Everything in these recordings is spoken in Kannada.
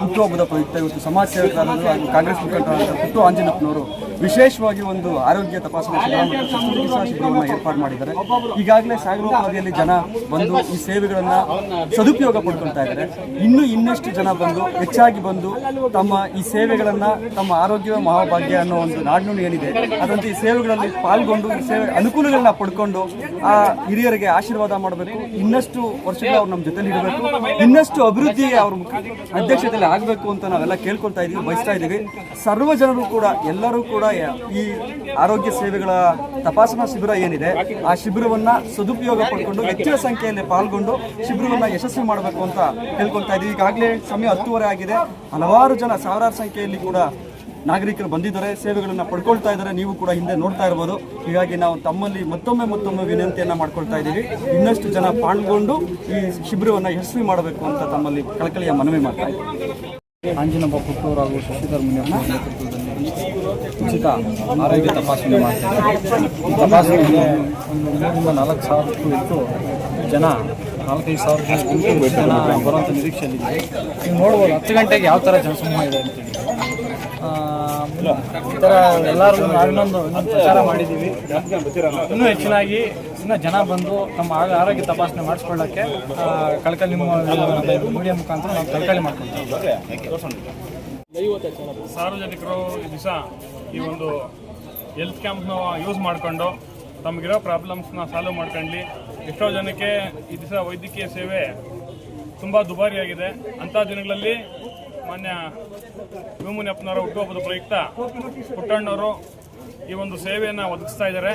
ಹುಟ್ಟುಹಬ್ಬದ ಪ್ರಯುಕ್ತ ಇವತ್ತು ಸಮಾಜ ಸೇವಕರಾದರು ಹಾಗೂ ಕಾಂಗ್ರೆಸ್ ಮುಖಂಡರಾದಂಥ ಪುಟ್ಟು ಆಂಜನಪ್ಪನವರು ವಿಶೇಷವಾಗಿ ಒಂದು ಆರೋಗ್ಯ ತಪಾಸಣೆ ಶಿಬಿರವನ್ನು ಏರ್ಪಾಡು ಮಾಡಿದ್ದಾರೆ. ಈಗಾಗಲೇ ಸಾಗರೋಪಾದಿಯಲ್ಲಿ ಜನ ಬಂದು ಈ ಸೇವೆಗಳನ್ನು ಸದುಪಯೋಗ ಪಡ್ಕೊಳ್ತಾ ಇದ್ದಾರೆ. ಇನ್ನೂ ಇನ್ನಷ್ಟು ಜನ ಬಂದು, ಹೆಚ್ಚಾಗಿ ಬಂದು ತಮ್ಮ ಈ ಸೇವೆಗಳನ್ನು ತಮ್ಮ ಆರೋಗ್ಯ, ಮಹಾಭಾಗ್ಯ ಅನ್ನೋ ಒಂದು ನಾಡ್ನುಡಿ ಏನಿದೆ ಅದರಂತೆ ಈ ಸೇವೆಗಳಲ್ಲಿ ಪಾಲ್ಗೊಂಡು, ಈ ಸೇವೆ ಅನುಕೂಲಗಳನ್ನ ಪಡ್ಕೊಂಡು ಆ ಹಿರಿಯರಿಗೆ ಆಶೀರ್ವಾದ ಮಾಡಬೇಕು. ಇನ್ನಷ್ಟು ವರ್ಷಗಳು ಅವ್ರು ನಮ್ಮ ಜೊತೆಲಿ ಇರಬೇಕು. ಇನ್ನಷ್ಟು ಅಭಿವೃದ್ಧಿಗೆ ಅವ್ರ ಅಧ್ಯಕ್ಷತೆಯಲ್ಲಿ ಆಗಬೇಕು ಅಂತ ನಾವೆಲ್ಲ ಕೇಳ್ಕೊಳ್ತಾ ಇದ್ದೀವಿ ಬಯಸ್ತಾ ಇದ್ದೀವಿ ಸರ್ವ ಜನರು ಕೂಡ, ಎಲ್ಲರೂ ಕೂಡ ಈ ಆರೋಗ್ಯ ಸೇವೆಗಳ ತಪಾಸಣಾ ಶಿಬಿರ ಏನಿದೆ, ಆ ಶಿಬಿರವನ್ನ ಸದುಪಯೋಗ ಪಡ್ಕೊಂಡು ಹೆಚ್ಚಿನ ಸಂಖ್ಯೆಯಲ್ಲಿ ಪಾಲ್ಗೊಂಡು ಶಿಬಿರವನ್ನ ಯಶಸ್ವಿ ಮಾಡಬೇಕು ಅಂತ ಹೇಳ್ಕೊಳ್ತಾ ಇದ್ದೀವಿ. ಈಗಾಗಲೇ ಸಮಯ ಹತ್ತುವರೆ ಆಗಿದೆ. ಹಲವಾರು ಜನ, ಸಾವಿರಾರು ಸಂಖ್ಯೆಯಲ್ಲಿ ಕೂಡ ನಾಗರಿಕರು ಬಂದಿದ್ದಾರೆ, ಸೇವೆಗಳನ್ನು ಪಡ್ಕೊಳ್ತಾ ಇದ್ದಾರೆ. ನೀವು ಕೂಡ ಹಿಂದೆ ನೋಡ್ತಾ ಇರ್ಬೋದು. ಹೀಗಾಗಿ ನಾವು ತಮ್ಮಲ್ಲಿ ಮತ್ತೊಮ್ಮೆ ಮತ್ತೊಮ್ಮೆ ವಿನಂತಿಯನ್ನ ಮಾಡ್ಕೊಳ್ತಾ ಇದ್ದೀವಿ. ಇನ್ನಷ್ಟು ಜನ ಪಾಲ್ಗೊಂಡು ಈ ಶಿಬಿರವನ್ನು ಯಶಸ್ವಿ ಮಾಡಬೇಕು ಅಂತ ತಮ್ಮಲ್ಲಿ ಕಳಕಳಿಯ ಮನವಿ ಮಾಡ್ತಾ ಇದ್ದೀವಿ. ಆಂಜನಪ್ಪ ಪುಟ್ಟೂರು ಹಾಗೂ ಶಶಿಧರ್ ಮುನಿಯಪ್ಪ ನೇತೃತ್ವದಲ್ಲಿ ಉಚಿತ ಆರೋಗ್ಯ ತಪಾಸಣೆ ಮಾಡ್ತಾರೆ ಈ ತಪಾಸಣೆಗೆ ಒಂದು ನಾಲ್ಕು ಸಾವಿರಕ್ಕೂ ಹೆಚ್ಚು ಜನ, ನಾಲ್ಕೈದು ಸಾವಿರ ಜನ ಬರುವಂಥ ನಿರೀಕ್ಷೆಯಲ್ಲಿ ನೀವು ನೋಡ್ಬೋದು ಹತ್ತು ಗಂಟೆಗೆ ಯಾವ ಥರ ಜನಸಮೂಹ ಇದೆ ಅಂತೇಳಿ ಈ ಥರ ಎಲ್ಲರೂ ಇನ್ನೊಂದು ಇನ್ನೊಂದು ಪ್ರಚಾರ ಮಾಡಿದ್ದೀವಿ. ಇನ್ನೂ ಹೆಚ್ಚಿನಾಗಿ ಇನ್ನೂ ಜನ ಬಂದು ತಮ್ಮ ಆರೋಗ್ಯ ತಪಾಸಣೆ ಮಾಡಿಸ್ಕೊಳ್ಳೋಕ್ಕೆ ಕಳಕಳಿ ಮೀಡಿಯಾ ಮುಖಾಂತರ ನಾವು ಕಳಕಳಿ ಮಾಡ್ಕೊಳ್ತೀವಿ. ಸಾರ್ವಜನಿಕರು ಈ ದಿವಸ ಈ ಒಂದು ಹೆಲ್ತ್ ಕ್ಯಾಂಪ್ನ ಯೂಸ್ ಮಾಡಿಕೊಂಡು ತಮಗಿರೋ ಪ್ರಾಬ್ಲಮ್ಸ್ನ ಸಾಲ್ವ್ ಮಾಡ್ಕೊಂಡ್ಲಿ. ಎಷ್ಟೋ ಜನಕ್ಕೆ ಈ ದಿವಸ ವೈದ್ಯಕೀಯ ಸೇವೆ ತುಂಬ ದುಬಾರಿಯಾಗಿದೆ. ಅಂಥ ದಿನಗಳಲ್ಲಿ ಮಾನ್ಯ ಭೀಮುನಿಯಪ್ಪನವರ ಹುಟ್ಟುಹಬ್ಬದ ಪ್ರಯುಕ್ತ ಪುಟ್ಟಣ್ಣವರು ಈ ಒಂದು ಸೇವೆಯನ್ನು ಒದಗಿಸ್ತಾ ಇದ್ದಾರೆ.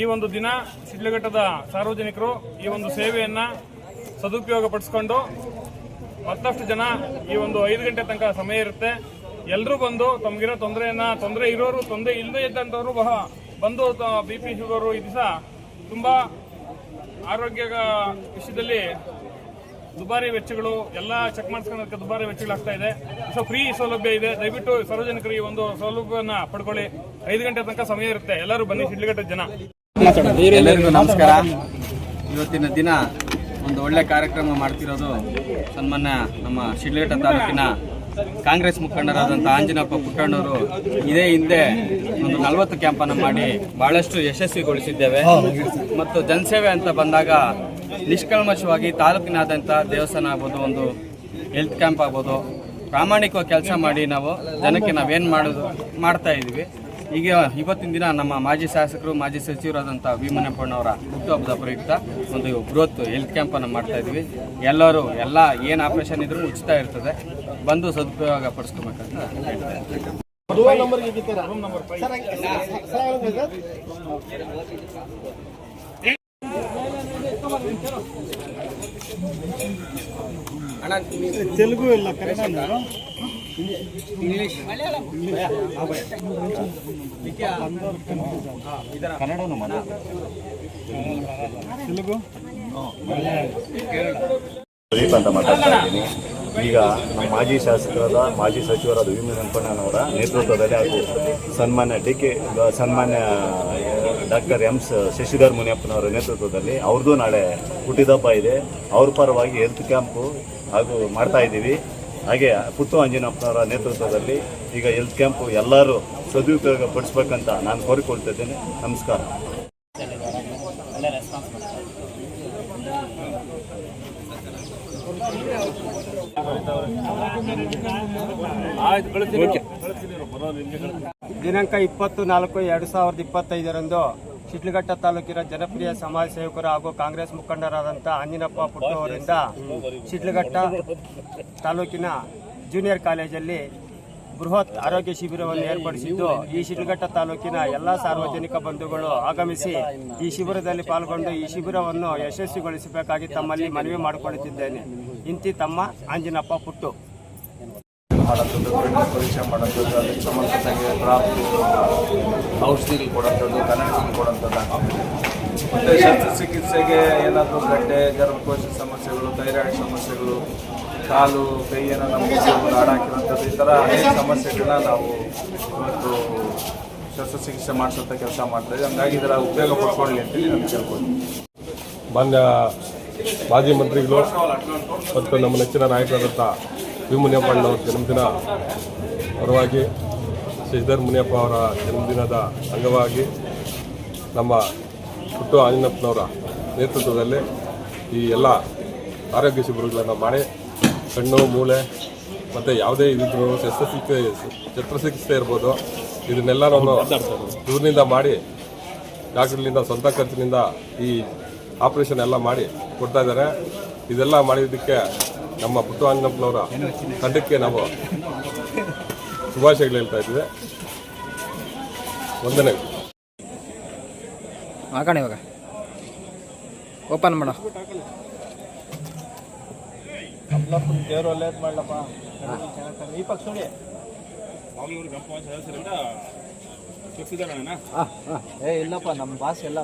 ಈ ಒಂದು ದಿನ ಶಿಡ್ಲಘಟ್ಟದ ಸಾರ್ವಜನಿಕರು ಈ ಒಂದು ಸೇವೆಯನ್ನು ಸದುಪಯೋಗ ಪಡಿಸ್ಕೊಂಡು ಮತ್ತಷ್ಟು ಜನ ಈ ಒಂದು ಐದು ಗಂಟೆ ತನಕ ಸಮಯ ಇರುತ್ತೆ. ಎಲ್ಲರೂ ಬಂದು ತಮಗಿರೋ ತೊಂದರೆಯನ್ನ, ತೊಂದರೆ ಇರೋರು, ತೊಂದರೆ ಇಲ್ಲದೆ ಇದ್ದಂಥವ್ರು ಬಂದು ಬಿ ಪಿ ಶುಗರು ಈ ದಿವಸ ತುಂಬ ಆರೋಗ್ಯ ವಿಷಯದಲ್ಲಿ ದುಬಾರಿ ವೆಚ್ಚಗಳು, ಎಲ್ಲ ಚೆಕ್ ಮಾಡಿಸ್ಕೊಳ್ಳೋದಕ್ಕೆ ದುಬಾರಿ ವೆಚ್ಚಗಳಾಗ್ತಾ ಇದೆ. ಸೊ ಫ್ರೀ ಸೌಲಭ್ಯ ಇದೆ. ದಯವಿಟ್ಟು ಸಾರ್ವಜನಿಕರು ಈ ಒಂದು ಸೌಲಭ್ಯವನ್ನು ಪಡ್ಕೊಳ್ಳಿ. ಐದು ಗಂಟೆ ತನಕ ಸಮಯ ಇರುತ್ತೆ. ಎಲ್ಲರೂ ಬನ್ನಿ ಸಿಡ್ಲಿಗಟ್ಟ ಜನ. ಎಲ್ಲರಿಗೂ ನಮಸ್ಕಾರ. ಇವತ್ತಿನ ದಿನ ಒಂದು ಒಳ್ಳೆ ಕಾರ್ಯಕ್ರಮ ಮಾಡ್ತಿರೋದು ಸನ್ಮಾನ್ಯ ನಮ್ಮ ಶಿಡ್ಲಘಟ್ಟ ತಾಲೂಕಿನ ಕಾಂಗ್ರೆಸ್ ಮುಖಂಡರಾದಂಥ ಆಂಜನಪ್ಪ ಪುಟ್ಟಣ್ಣವರು. ಇದೇ ಹಿಂದೆ ಒಂದು ನಲವತ್ತು ಕ್ಯಾಂಪನ್ನು ಮಾಡಿ ಬಹಳಷ್ಟು ಯಶಸ್ವಿಗೊಳಿಸಿದ್ದೇವೆ. ಮತ್ತು ಜನಸೇವೆ ಅಂತ ಬಂದಾಗ ನಿಷ್ಕಲ್ಮಶವಾಗಿ ತಾಲೂಕಿನಾದ್ಯಂತ ದೇವಸ್ಥಾನ ಆಗ್ಬೋದು, ಒಂದು ಹೆಲ್ತ್ ಕ್ಯಾಂಪ್ ಆಗ್ಬೋದು. ಪ್ರಾಮಾಣಿಕವಾಗಿ ಕೆಲಸ ಮಾಡಿ ನಾವು ಜನಕ್ಕೆ ನಾವೇನು ಮಾಡೋದು, ಮಾಡ್ತಾ ಇದ್ದೀವಿ. ಈಗ ಇವತ್ತಿನ ದಿನ ನಮ್ಮ ಮಾಜಿ ಶಾಸಕರು, ಮಾಜಿ ಸಚಿವರಾದಂಥ ಭೀಮನಪ್ಪಣ್ಣವರ ಹುಟ್ಟುಹಬ್ಬದ ಪ್ರಯುಕ್ತ ಒಂದು ಬೃಹತ್ ಹೆಲ್ತ್ ಕ್ಯಾಂಪನ್ನು ಮಾಡ್ತಾ ಇದ್ದೀವಿ ಎಲ್ಲರೂ ಎಲ್ಲ ಏನು ಆಪರೇಷನ್ ಇದ್ರೂ ಉಚಿತ ಇರ್ತದೆ. ಬಂದು ಸದುಪಯೋಗ ಪಡಿಸ್ಕೋಬೇಕಂತ ಹೇಳ್ತಾರೆ ತೆಲುಗು ಇಲ್ಲ ಕನ್ನಡ ಕನ್ನಡನು ಪ್ರದೀಪ್ ಅಂತ ಮಾತಾಡ್ತಾ ಇದ್ದೀನಿ. ಈಗ ನಮ್ಮ ಮಾಜಿ ಶಾಸಕರಾದ ಮಾಜಿ ಸಚಿವರಾದ ವಿ ವೆಂಕಣ್ಣನವರ ನೇತೃತ್ವದಲ್ಲಿ ಹಾಗೂ ಸನ್ಮಾನ್ಯ ಡಿ ಕೆ ಸನ್ಮಾನ್ಯ ಡಾಕ್ಟರ್ ಎಂ ಶಶಿಧರ್ ಮುನಿಯಪ್ಪನವರ ನೇತೃತ್ವದಲ್ಲಿ ಅವ್ರದ್ದು ನಾಳೆ ಹುಟ್ಟಿದಬ್ಬ ಇದೆ. ಅವ್ರ ಪರವಾಗಿ ಹೆಲ್ತ್ ಕ್ಯಾಂಪು ಹಾಗೂ ಮಾಡ್ತಾ ಇದ್ದೀವಿ. ಹಾಗೆ ಪುತ್ತು ಅಂಜನಪ್ಪನವರ ನೇತೃತ್ವದಲ್ಲಿ ಈಗ ಹೆಲ್ತ್ ಕ್ಯಾಂಪು ಎಲ್ಲರೂ ಸದುಪಯೋಗ ಪಡಿಸ್ಬೇಕಂತ ನಾನು ಕೋರಿಕೊಳ್ತಿದ್ದೇನೆ. ನಮಸ್ಕಾರ. ದಿನಾಂಕ ಇಪ್ಪತ್ತು ನಾಲ್ಕು ಎರಡು ಸಾವಿರದ ಇಪ್ಪತ್ತೈದರಂದು ಶಿಡ್ಲಘಟ್ಟ ತಾಲೂಕಿನ ಜನಪ್ರಿಯ ಸಮಾಜ ಸೇವಕರು ಹಾಗೂ ಕಾಂಗ್ರೆಸ್ ಮುಖಂಡರಾದಂಥ ಅಂಜಿನಪ್ಪ ಪುಟ್ಟು ಅವರಿಂದ ಶಿಡ್ಲಘಟ್ಟ ತಾಲೂಕಿನ ಜೂನಿಯರ್ ಕಾಲೇಜಲ್ಲಿ ಬೃಹತ್ ಆರೋಗ್ಯ ಶಿಬಿರವನ್ನು ಏರ್ಪಡಿಸಿದ್ದು, ಈ ಶಿಡ್ಲಘಟ್ಟ ತಾಲೂಕಿನ ಎಲ್ಲ ಸಾರ್ವಜನಿಕ ಬಂಧುಗಳು ಆಗಮಿಸಿ ಈ ಶಿಬಿರದಲ್ಲಿ ಪಾಲ್ಗೊಂಡು ಈ ಶಿಬಿರವನ್ನು ಯಶಸ್ವಿಗೊಳಿಸಬೇಕಾಗಿ ತಮ್ಮಲ್ಲಿ ಮನವಿ ಮಾಡಿಕೊಳ್ಳುತ್ತಿದ್ದೇನೆ. ಇಂತಿ ತಮ್ಮ ಅಂಜಿನಪ್ಪ ಪುಟ್ಟು. ಪರೀಕ್ಷೆ ಮಾಡೋದು ಔಷಧಿಗಳು ಕೊಡೋಂಥದ್ದು ಕನ್ನಡಗಳು ಕೊಡೋಂಥದ್ದು. ಮತ್ತು ಶಸ್ತ್ರಚಿಕಿತ್ಸೆಗೆ ಏನಾದರೂ ಗಡ್ಡೆ, ಗರ್ಭಕೋಶ ಸಮಸ್ಯೆಗಳು, ಥೈರಾಯ್ಡ್ ಸಮಸ್ಯೆಗಳು, ಕಾಲು, ಕೈ ನಮ್ಮ ನಮಗೆ ಹಾಡಾಕಿರೋಂಥದ್ದು ಈ ಥರ ಅನೇಕ ಸಮಸ್ಯೆಗಳನ್ನ ನಾವು ಇವತ್ತು ಶಸ್ತ್ರಚಿಕಿತ್ಸೆ ಮಾಡಿಸೋಂಥ ಕೆಲಸ ಮಾಡ್ತಾಯಿದ್ದೀವಿ ಹಂಗಾಗಿ ಇದರ ಉಪಯೋಗ ಪಡ್ಕೊಳ್ಳಿ ಅಂತೇಳಿ ನಾನು ಕೇಳ್ಬೋದು ಮಾನ್ಯ ಮಾಜಿ ಮಂತ್ರಿಗಳು ಮತ್ತು ನಮ್ಮ ನೆಚ್ಚಿನ ನಾಯಕರಾದಂಥ ವಿ ಮುನಿಯಪ್ಪಣ್ಣವರ ಜನ್ಮದಿನ ಪರವಾಗಿ ಶಶಿಧರ್ ಮುನಿಯಪ್ಪ ಅವರ ಜನ್ಮದಿನದ ಅಂಗವಾಗಿ ನಮ್ಮ ಪುಟ್ಟು ಆಂಜನಪ್ಪನವರ ನೇತೃತ್ವದಲ್ಲಿ ಈ ಎಲ್ಲ ಆರೋಗ್ಯ ಶಿಬಿರಗಳನ್ನು ಮಾಡಿ ಕಣ್ಣು, ಮೂಳೆ ಮತ್ತು ಯಾವುದೇ ಇದ್ರೂ ಶಸ್ತ್ರಚಿಕಿತ್ಸೆ ಶಸ್ತ್ರಚಿಕಿತ್ಸೆ ಇರ್ಬೋದು. ಇದನ್ನೆಲ್ಲ ನಾನು ಇವ್ರನಿಂದ ಮಾಡಿ ಡಾಕ್ಟರ್ನಿಂದ ಸ್ವಂತ ಖರ್ಚಿನಿಂದ ಈ ಆಪರೇಷನ್ ಎಲ್ಲ ಮಾಡಿ ಕೊಡ್ತಾ ಇದ್ದಾರೆ. ಇದೆಲ್ಲ ಮಾಡಿದ್ದಕ್ಕೆ ನಮ್ಮ ಪುಟ್ಟು ಆಂಜನಪ್ಪನವರ ತಂಡಕ್ಕೆ ನಾವು ಶುಭಾಶಯಗಳು ಹೇಳ್ತಾ ಇದ್ದೀವಿ. ವಂದನೆ ಹಾಕೋಣ ಇವಾಗ. ಓಪನ್ ಮಾಡೋ. ದೇವ್ರು ಒಳ್ಳೇದು ಮಾಡ್ಲಪ್ಪ. ಈ ಪಕ್ಷ ನೋಡಿ ಏ ಇಲ್ಲಪ್ಪ ನಮ್ಮ ಬಾಸ್ ಎಲ್ಲ